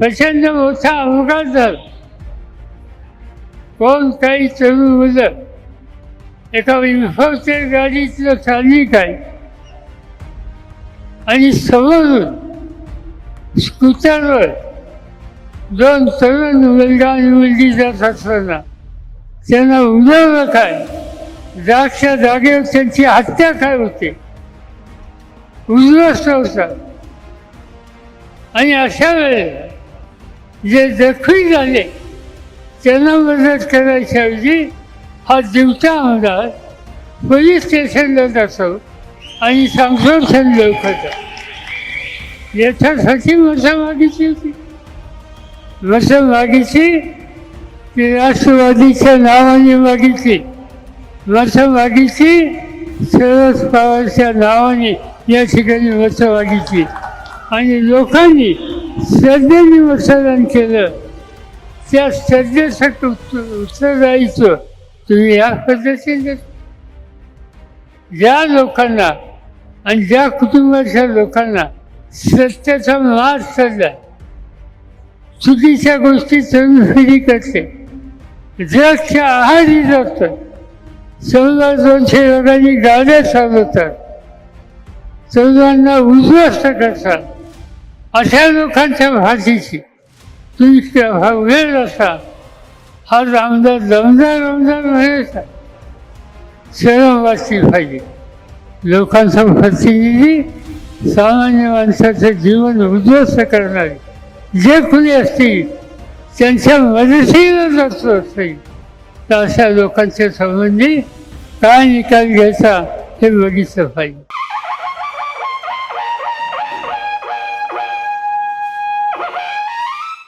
प्रचंड मोठा अपघात झाला कोण काही तरुण मुलं एका इन्फोच्या गाडीतलं चालली काय? आणि समोरून स्कूटरवर दोन तरुण मुलगा आणि मुलगी जात असताना त्यांना उडवलं काय? जागच्या जागेवर त्यांची हत्या काय होते? उद्ध्वस्त होतात आणि अशा वेळेला जे जखमी झाले त्यांना मदत करायच्या ऐवजी हा दिवटा आमदार पोलीस स्टेशनला जातो आणि संशोधन लवकर याच्यासाठी मतं मागितली होती. मतं मागितली ती राष्ट्रवादीच्या नावाने मागितली. मतं मागितली शरद पवारच्या नावाने या ठिकाणी मतं मागितली. आणि लोकांनी श्रद्धेने विसर्जन केलं. त्या श्रद्धेसाठी उत्तर उत्तर द्यायचं तुम्ही या पद्धतीने ज्या लोकांना आणि ज्या कुटुंबाच्या लोकांना सत्याचा मार चालला चुकीच्या गोष्टी तरुण पिढी करते. जगच्या आहारी जातात चौदा दोनशे लोकांनी गाड्या चालवतात. चौदांना उद्ध्वस्त करतात. अशा लोकांच्या भाषेची तुम्ही हा वेळ असा. हा रामदार दमदार रमदार म्हणायचा शरम वाचली पाहिजे लोकांचा प्रतिनिधी सामान्य माणसाचं जीवन उद्ध्वस्त करणारे. जे कुणी असतील त्यांच्या मदतीला जातो असेल तर अशा लोकांच्या संबंधी काय निकाल घ्यायचा हे बघितलं पाहिजे.